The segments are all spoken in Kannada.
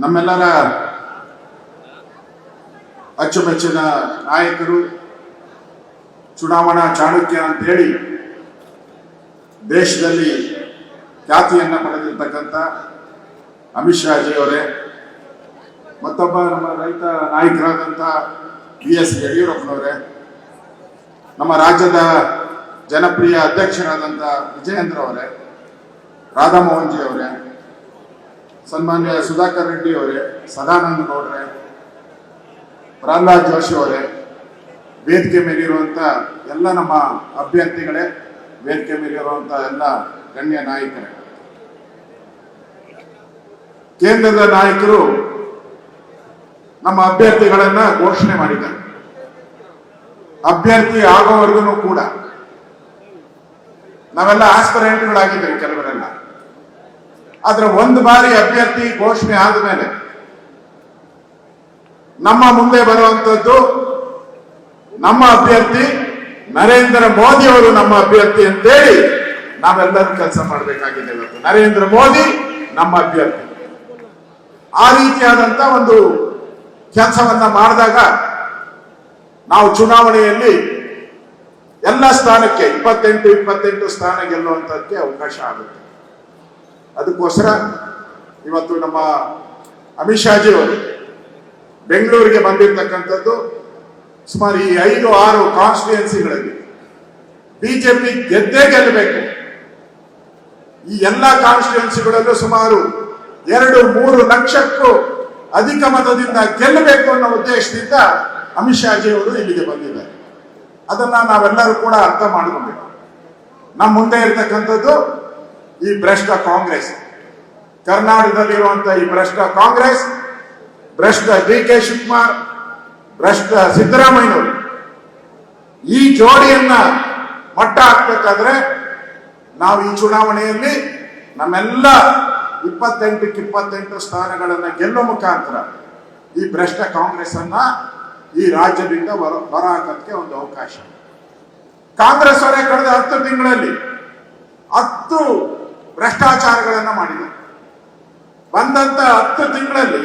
ನಮ್ಮೆಲ್ಲರ ಅಚ್ಚುಮೆಚ್ಚಿನ ನಾಯಕರು, ಚುನಾವಣಾ ಚಾಣಕ್ಯ ಅಂತೇಳಿ ದೇಶದಲ್ಲಿ ಖ್ಯಾತಿಯನ್ನ ಪಡೆದಿರ್ತಕ್ಕಂಥ ಅಮಿತ್ ಶಾಜಿ ಅವರೇ ಮತ್ತೊಬ್ಬ ನಮ್ಮ ರೈತ ನಾಯಕರಾದಂಥ ಬಿ ಎಸ್ ಯಡಿಯೂರಪ್ಪನವರೇ, ನಮ್ಮ ರಾಜ್ಯದ ಜನಪ್ರಿಯ ಅಧ್ಯಕ್ಷರಾದಂಥ ವಿಜಯೇಂದ್ರ ಅವರೇ ರಾಧಾಮೋಹನ್ ಜಿ ಅವರೇ ಸನ್ಮಾನ್ಯ ಸುಧಾಕರ್ ರೆಡ್ಡಿ ಅವರೇ, ಸದಾನಂದ ಗೌಡ್ರೆ, ಪ್ರಹ್ಲಾದ್ ಜೋಶಿ ಅವರೇ, ವೇದಿಕೆ ಮೇಲಿರುವಂಥ ಎಲ್ಲ ನಮ್ಮ ಅಭ್ಯರ್ಥಿಗಳೇ, ವೇದಿಕೆ ಮೇಲಿರುವಂಥ ಎಲ್ಲ ಗಣ್ಯ ನಾಯಕರೇ. ಕೇಂದ್ರದ ನಾಯಕರು ನಮ್ಮ ಅಭ್ಯರ್ಥಿಗಳನ್ನ ಘೋಷಣೆ ಮಾಡಿದ್ದಾರೆ. ಅಭ್ಯರ್ಥಿ ಆಗೋವರೆಗೂ ಕೂಡ ನಾವೆಲ್ಲ ಆಸ್ಪರೆಂಟ್ಗಳಾಗಿದ್ದೇವೆ ಕೆಲವರೆಲ್ಲ. ಆದ್ರೆ ಒಂದು ಬಾರಿ ಅಭ್ಯರ್ಥಿ ಘೋಷಣೆ ಆದ್ಮೇಲೆ ನಮ್ಮ ಮುಂದೆ ಬರುವಂತದ್ದು ನಮ್ಮ ಅಭ್ಯರ್ಥಿ ನರೇಂದ್ರ ಮೋದಿ ಅವರು ನಮ್ಮ ಅಭ್ಯರ್ಥಿ ಅಂತೇಳಿ ನಾವೆಲ್ಲರೂ ಕೆಲಸ ಮಾಡಬೇಕಾಗಿದೆ ಇವತ್ತು. ನರೇಂದ್ರ ಮೋದಿ ನಮ್ಮ ಅಭ್ಯರ್ಥಿ. ಆ ರೀತಿಯಾದಂತ ಒಂದು ಕೆಲಸವನ್ನ ಮಾಡಿದಾಗ ನಾವು ಚುನಾವಣೆಯಲ್ಲಿ ಎಲ್ಲ ಸ್ಥಾನಕ್ಕೆ ಇಪ್ಪತ್ತೆಂಟು ಇಪ್ಪತ್ತೆಂಟು ಸ್ಥಾನ ಗೆಲ್ಲುವಂತದ್ದೇ ಅವಕಾಶ ಆಗುತ್ತೆ. ಅದಕ್ಕೋಸ್ಕರ ಇವತ್ತು ನಮ್ಮ ಅಮಿತ್ ಅವರು ಬೆಂಗಳೂರಿಗೆ ಬಂದಿರತಕ್ಕಂಥದ್ದು ಸುಮಾರು ಈ ಐದು ಆರು ಕಾನ್ಸ್ಟಿಟ್ಯೂನ್ಸಿಗಳಲ್ಲಿ ಬಿಜೆಪಿ ಗೆದ್ದೇ ಗೆಲ್ಲಬೇಕು. ಈ ಎಲ್ಲ ಕಾನ್ಸ್ಟಿಟ್ಯೂನ್ಸಿಗಳಲ್ಲೂ ಸುಮಾರು ಎರಡು ಮೂರು ಲಕ್ಷಕ್ಕೂ ಅಧಿಕ ಮತದಿಂದ ಗೆಲ್ಲಬೇಕು ಅನ್ನೋ ಉದ್ದೇಶದಿಂದ ಅಮಿತ್ ಶಾಜಿ ಅವರು ಇಲ್ಲಿಗೆ ಬಂದಿದ್ದಾರೆ. ಅದನ್ನ ನಾವೆಲ್ಲರೂ ಕೂಡ ಅರ್ಥ ಮಾಡಿಕೊಳ್ಬೇಕು. ನಮ್ಮ ಮುಂದೆ ಇರತಕ್ಕಂಥದ್ದು ಈ ಭ್ರಷ್ಟ ಕಾಂಗ್ರೆಸ್. ಕರ್ನಾಟಕದಲ್ಲಿರುವಂತ ಈ ಭ್ರಷ್ಟ ಕಾಂಗ್ರೆಸ್, ಭ್ರಷ್ಟ ಡಿ ಕೆ ಶಿವಕುಮಾರ್, ಭ್ರಷ್ಟ ಸಿದ್ದರಾಮಯ್ಯನವರು, ಈ ಜೋಡಿಯನ್ನ ಮಟ್ಟ ಹಾಕ್ಬೇಕಾದ್ರೆ ನಾವು ಈ ಚುನಾವಣೆಯಲ್ಲಿ ನಮ್ಮೆಲ್ಲ ಇಪ್ಪತ್ತೆಂಟಕ್ಕೆ ಇಪ್ಪತ್ತೆಂಟು ಸ್ಥಾನಗಳನ್ನ ಗೆಲ್ಲುವ ಮುಖಾಂತರ ಈ ಭ್ರಷ್ಟ ಕಾಂಗ್ರೆಸ್ ಅನ್ನ ಈ ರಾಜ್ಯದಿಂದ ಹೊರ ಹೊರ ಹಾಕೋದಕ್ಕೆ ಒಂದು ಅವಕಾಶ. ಕಾಂಗ್ರೆಸ್ ಅವರೇ ಕಳೆದ ಹತ್ತು ತಿಂಗಳಲ್ಲಿ ಹತ್ತು ಭ್ರಷ್ಟಾಚಾರಗಳನ್ನ ಮಾಡಿದೆ. ಬಂದಂತ ಹತ್ತು ತಿಂಗಳಲ್ಲಿ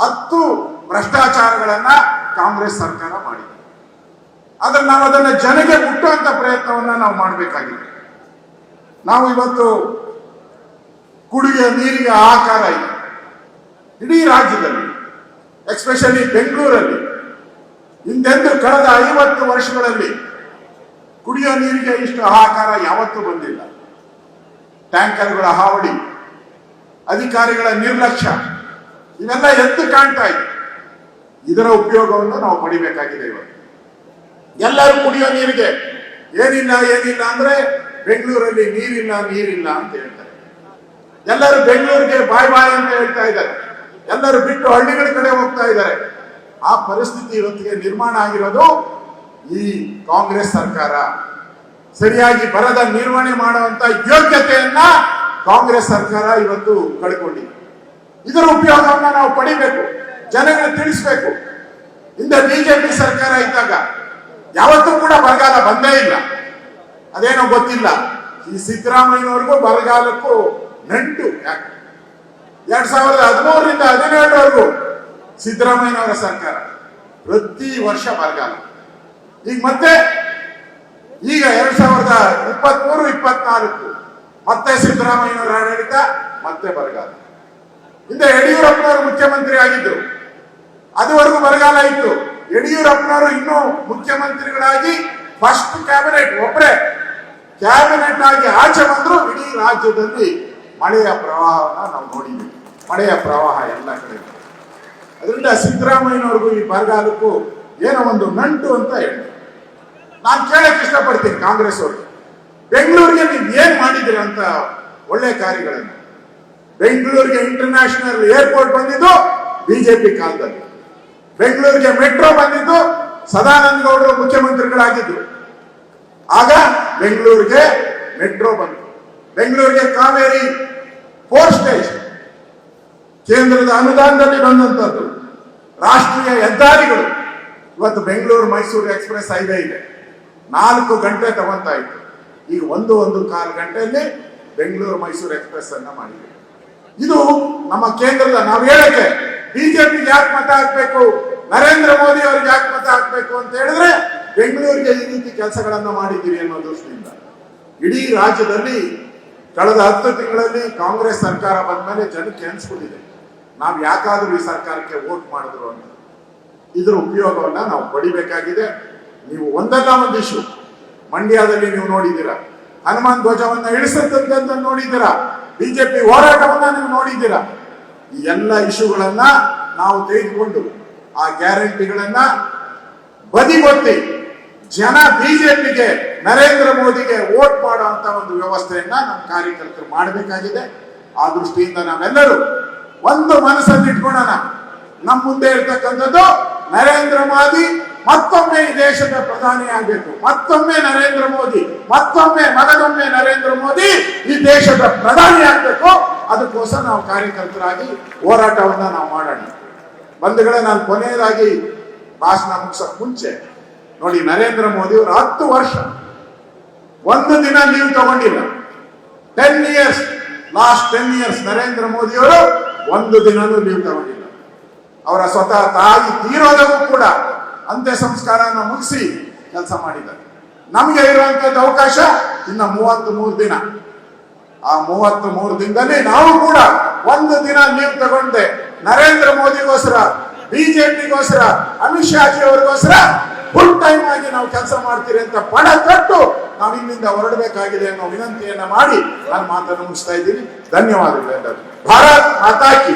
ಹತ್ತು ಭ್ರಷ್ಟಾಚಾರಗಳನ್ನ ಕಾಂಗ್ರೆಸ್ ಸರ್ಕಾರ ಮಾಡಿದೆ. ಆದ್ರೆ ನಾವು ಅದನ್ನ ಜನಗೆ ಮುಟ್ಟುವಂತ ಪ್ರಯತ್ನವನ್ನ ನಾವು ಮಾಡಬೇಕಾಗಿದೆ. ನಾವು ಇವತ್ತು ಕುಡಿಯ ನೀರಿಗೆ ಆಕಾರ ಇದೆ. ಇಡೀ ರಾಜ್ಯದಲ್ಲಿ ಎಕ್ಸ್ಪೆಷಲಿ ಬೆಂಗಳೂರಲ್ಲಿ, ಹಿಂದೆಂದು ಕಳೆದ ಐವತ್ತು ವರ್ಷಗಳಲ್ಲಿ ಕುಡಿಯೋ, ನೀರಿಗೆ ಇಷ್ಟು ಆಕಾರ ಯಾವತ್ತೂ ಬಂದಿಲ್ಲ. ಟ್ಯಾಂಕರ್ಗಳ ಹಾವಳಿ, ಅಧಿಕಾರಿಗಳ ನಿರ್ಲಕ್ಷ್ಯ, ಇವೆಲ್ಲ ಎದ್ದು ಕಾಣ್ತಾ ಇದೆ. ಇದರ ಉಪಯೋಗವನ್ನು ನಾವು ಪಡಿಬೇಕಾಗಿದೆ ಇವತ್ತು. ಎಲ್ಲರೂ ಕುಡಿಯೋ ನೀರಿಗೆ. ಏನಿಲ್ಲ ಏನಿಲ್ಲ ಅಂದ್ರೆ ಬೆಂಗಳೂರಲ್ಲಿ ನೀರಿಲ್ಲ ನೀರಿಲ್ಲ ಅಂತ ಹೇಳ್ತಾರೆ. ಎಲ್ಲರೂ ಬೆಂಗಳೂರಿಗೆ ಬಾಯ್ ಬಾಯ್ ಅಂತ ಹೇಳ್ತಾ ಇದ್ದಾರೆ. ಎಲ್ಲರೂ ಬಿಟ್ಟು ಹಳ್ಳಿಗಳ ಕಡೆ ಹೋಗ್ತಾ ಇದ್ದಾರೆ. ಆ ಪರಿಸ್ಥಿತಿ ಇವತ್ತಿಗೆ ನಿರ್ಮಾಣ ಆಗಿರೋದು ಈ ಕಾಂಗ್ರೆಸ್ ಸರ್ಕಾರ. ಸರಿಯಾಗಿ ಬರದ ನಿರ್ವಹಣೆ ಮಾಡುವಂತ ಯೋಗ್ಯತೆಯನ್ನ ಕಾಂಗ್ರೆಸ್ ಸರ್ಕಾರ ಇವತ್ತು ಕಳ್ಕೊಂಡಿದೆ. ಇದರ ಉಪಯೋಗವನ್ನ ನಾವು ಪಡಿಬೇಕು ಜನಗಳಿಗೆ ತಿಳಿಸ್ಬೇಕು. ಹಿಂದೆ ಬಿಜೆಪಿ ಸರ್ಕಾರ ಇದ್ದಾಗ ಯಾವತ್ತೂ ಕೂಡ ಬರಗಾಲ ಬಂದೇ ಇಲ್ಲ. ಅದೇನೋ ಗೊತ್ತಿಲ್ಲ. ಈ ಸಿದ್ದರಾಮಯ್ಯನವ್ರಿಗೂ ಬರಗಾಲಕ್ಕೂ ನಂಟು ಯಾಕೆ? ಎರಡ್ ಸಾವಿರದ ಹದಿಮೂರರಿಂದ ಹದಿನೇಳರವರೆಗೂ ಸಿದ್ದರಾಮಯ್ಯನವರ ಸರ್ಕಾರ ಪ್ರತಿ ವರ್ಷ ಬರಗಾಲ. ಈಗ ಮತ್ತೆ, ಈಗ ಎರಡ್ ಇಪ್ಪತ್ಮೂರು, ಇಪ್ಪತ್ನಾಲ್ಕು. ಮತ್ತೆ ಸಿದ್ದರಾಮಯ್ಯನವರ ಆಡಳಿತ, ಮತ್ತೆ ಬರಗಾಲ. ಹಿಂದೆ ಯಡಿಯೂರಪ್ಪನವರು ಮುಖ್ಯಮಂತ್ರಿ ಆಗಿದ್ರು. ಅದುವರೆಗೂ ಬರಗಾಲ ಇತ್ತು. ಯಡಿಯೂರಪ್ಪನವರು ಇನ್ನೂ ಮುಖ್ಯಮಂತ್ರಿಗಳಾಗಿ ಫಸ್ಟ್ ಕ್ಯಾಬಿನೆಟ್ ಒಬ್ಬರೇ ಕ್ಯಾಬಿನೆಟ್ ಆಗಿ ಆಚೆ ಬಂದ್ರು ಇಡೀ ರಾಜ್ಯದಲ್ಲಿ ಮಳೆಯ ಪ್ರವಾಹವನ್ನ ನಾವು ನೋಡಿದ್ವಿ. ಮಳೆಯ ಪ್ರವಾಹ ಎಲ್ಲ ಕಡೆ. ಅದರಿಂದ ಸಿದ್ದರಾಮಯ್ಯನವ್ರಿಗೂ ಈ ಬರಗಾಲಕ್ಕೂ ಏನೋ ಒಂದು ನಂಟು ಅಂತ ಹೇಳಿ ನಾನು ಕೇಳಕ್ ಇಷ್ಟಪಡ್ತೀನಿ ಕಾಂಗ್ರೆಸ್ ಅವರು. ಬೆಂಗಳೂರಿಗೆ ನೀವು ಏನ್ ಮಾಡಿದಿರ ಅಂತ ಒಳ್ಳೆ ಕಾರ್ಯಗಳನ್ನು. ಬೆಂಗಳೂರಿಗೆ ಇಂಟರ್ನ್ಯಾಷನಲ್ ಏರ್ಪೋರ್ಟ್ ಬಂದಿದ್ದು ಬಿಜೆಪಿ ಕಾಲದಲ್ಲಿ. ಬೆಂಗಳೂರಿಗೆ ಮೆಟ್ರೋ ಬಂದಿದ್ದು ಸದಾನಂದ ಗೌಡರು ಮುಖ್ಯಮಂತ್ರಿಗಳಾಗಿದ್ರು. ಆಗ ಬೆಂಗಳೂರಿಗೆ ಮೆಟ್ರೋ ಬಂತು. ಬೆಂಗಳೂರಿಗೆ ಕಾವೇರಿ ಫೋರ್ ಸ್ಟೇಷನ್ ಕೇಂದ್ರದ ಅನುದಾನದಲ್ಲಿ ಬಂದಂತದ್ದು. ರಾಷ್ಟ್ರೀಯ ಹೆದ್ದಾರಿಗಳು. ಇವತ್ತು ಬೆಂಗಳೂರು ಮೈಸೂರು ಎಕ್ಸ್ಪ್ರೆಸ್ ಹೈವೇ ಇದೆ. ನಾಲ್ಕು ಗಂಟೆ ತಗೊಂತಾ ಇತ್ತು ಈಗ ಒಂದು ಒಂದು ಕಾಲು ಗಂಟೆಯಲ್ಲಿ ಬೆಂಗಳೂರು ಮೈಸೂರು ಎಕ್ಸ್ಪ್ರೆಸ್ ಅನ್ನ ಮಾಡಿದೆ ಇದು ನಮ್ಮ ಕೇಂದ್ರದ ನಾವು ಹೇಳಕ್ಕೆ ಬಿಜೆಪಿ ಯಾಕೆ ಮತ ಹಾಕ್ಬೇಕು, ನರೇಂದ್ರ ಮೋದಿ ಅವ್ರಿಗೆ ಯಾಕೆ ಮತ ಹಾಕ್ಬೇಕು ಅಂತ ಹೇಳಿದ್ರೆ ಬೆಂಗಳೂರಿಗೆ ಈ ರೀತಿ ಕೆಲಸಗಳನ್ನ ಮಾಡಿದ್ದೀರಿ ಅನ್ನೋ ದೃಷ್ಟಿಯಿಂದ. ಇಡೀ ರಾಜ್ಯದಲ್ಲಿ ಕಳೆದ ಹತ್ತು ತಿಂಗಳಲ್ಲಿ ಕಾಂಗ್ರೆಸ್ ಸರ್ಕಾರ ಬಂದ ಮೇಲೆ ಜನಕ್ಕೆ ಅನ್ಸ್ಬಿಟ್ಟಿದೆ ನಾವು ಯಾಕಾದ್ರೂ ಈ ಸರ್ಕಾರಕ್ಕೆ ವೋಟ್ ಮಾಡಿದ್ರು ಅಂತ ಇದರ ಉಪಯೋಗವನ್ನ ನಾವು ಪಡಿಬೇಕಾಗಿದೆ. ನೀವು ಒಂದಲ್ಲ ಒಂದು ಇಶ್ಯೂ ಮಂಡ್ಯದಲ್ಲಿ ನೀವು ನೋಡಿದ್ದೀರಾ. ಹನುಮಾನ್ ಧ್ವಜವನ್ನ ಇಳಿಸದಂತ ನೋಡಿದ್ದೀರಾ. ಬಿಜೆಪಿ ಹೋರಾಟವನ್ನ ನೀವು ನೋಡಿದ್ದೀರಾ. ಈ ಎಲ್ಲ ಇಶ್ಯೂಗಳನ್ನ ನಾವು ತೆಗೆದುಕೊಂಡು ಆ ಗ್ಯಾರಂಟಿಗಳನ್ನ ಬದಿಗೊತ್ತಿ ಜನ ಬಿಜೆಪಿಗೆ, ನರೇಂದ್ರ ಮೋದಿಗೆ ವೋಟ್ ಮಾಡುವಂತ ಒಂದು ವ್ಯವಸ್ಥೆಯನ್ನ ನಮ್ಮ ಕಾರ್ಯಕರ್ತರು ಮಾಡಬೇಕಾಗಿದೆ. ಆ ದೃಷ್ಟಿಯಿಂದ ನಾವೆಲ್ಲರೂ ಒಂದು ಮನಸ್ಸನ್ನು ಇಟ್ಕೊಳ್ಳೋಣ. ನಮ್ಮ ಮುಂದೆ ಇರ್ತಕ್ಕಂಥದ್ದು ನರೇಂದ್ರ ಮೋದಿ ಮತ್ತೊಮ್ಮೆ ಈ ದೇಶದ ಪ್ರಧಾನಿ ಆಗಬೇಕು. ಮತ್ತೊಮ್ಮೆ ನರೇಂದ್ರ ಮೋದಿ, ಮತ್ತೊಮ್ಮೆ ಮಗದೊಮ್ಮೆ ನರೇಂದ್ರ ಮೋದಿ ಈ ದೇಶದ ಪ್ರಧಾನಿ ಆಗಬೇಕು. ಅದಕ್ಕೋಸ್ಕರ ನಾವು ಕಾರ್ಯಕರ್ತರಾಗಿ ಹೋರಾಟವನ್ನು ನಾವು ಮಾಡೋಣ. ಬಂಧುಗಳೇ, ನಾನು ಕೊನೆಯದಾಗಿ ಭಾಷಣ ಮುಗಿಸೋ ಮುಂಚೆ, ನೋಡಿ ನರೇಂದ್ರ ಮೋದಿ ಅವರು ಹತ್ತು ವರ್ಷ, ಒಂದು ದಿನ ಲೀವ್ ತಗೊಂಡಿಲ್ಲ. Ten years last ten years Narendra Modi ಅವರು ಒಂದು ದಿನನೂ ಲೀವ್ ತಗೊಂಡಿಲ್ಲ. ಅವರ ಸ್ವತಃ ತಾಯಿ ತೀರೋದಕ್ಕೂ ಕೂಡ ಅಂತ್ಯ ಸಂಸ್ಕಾರನ ಮುಗಿಸಿ ಕೆಲಸ ಮಾಡಿದ್ದಾರೆ. ನಮಗೆ ಇರುವಂತದ್ದು ಅವಕಾಶ ಇನ್ನ ಮೂವತ್ತ್ ಮೂರು ದಿನ. ಆ ಮೂವತ್ತ್ ಮೂರು ದಿನದಲ್ಲಿ ನಾವು ಕೂಡ ಒಂದು ದಿನ ನೀವು ತಗೊಂಡೆ ನರೇಂದ್ರ ಮೋದಿಗೋಸ್ಕರ, ಬಿಜೆಪಿಗೋಸ್ಕರ, ಅಮಿತ್ ಶಾಜಿ ಅವರಿಗೋಸ್ಕರ ಫುಲ್ ಟೈಮ್ ಆಗಿ ನಾವು ಕೆಲಸ ಮಾಡ್ತೀರಿ ಅಂತ ಪಣ ಕಟ್ಟು ನಾವು ಇಲ್ಲಿಂದ ಹೊರಡಬೇಕಾಗಿದೆ ಅನ್ನೋ ವಿನಂತಿಯನ್ನ ಮಾಡಿ ನಾನು ಮಾತನ್ನು ಮುಗಿಸ್ತಾ ಇದ್ದೀನಿ. ಧನ್ಯವಾದಗಳು ಭಾರತ ಭಾರತ್ ಮಾತಾ ಕಿ.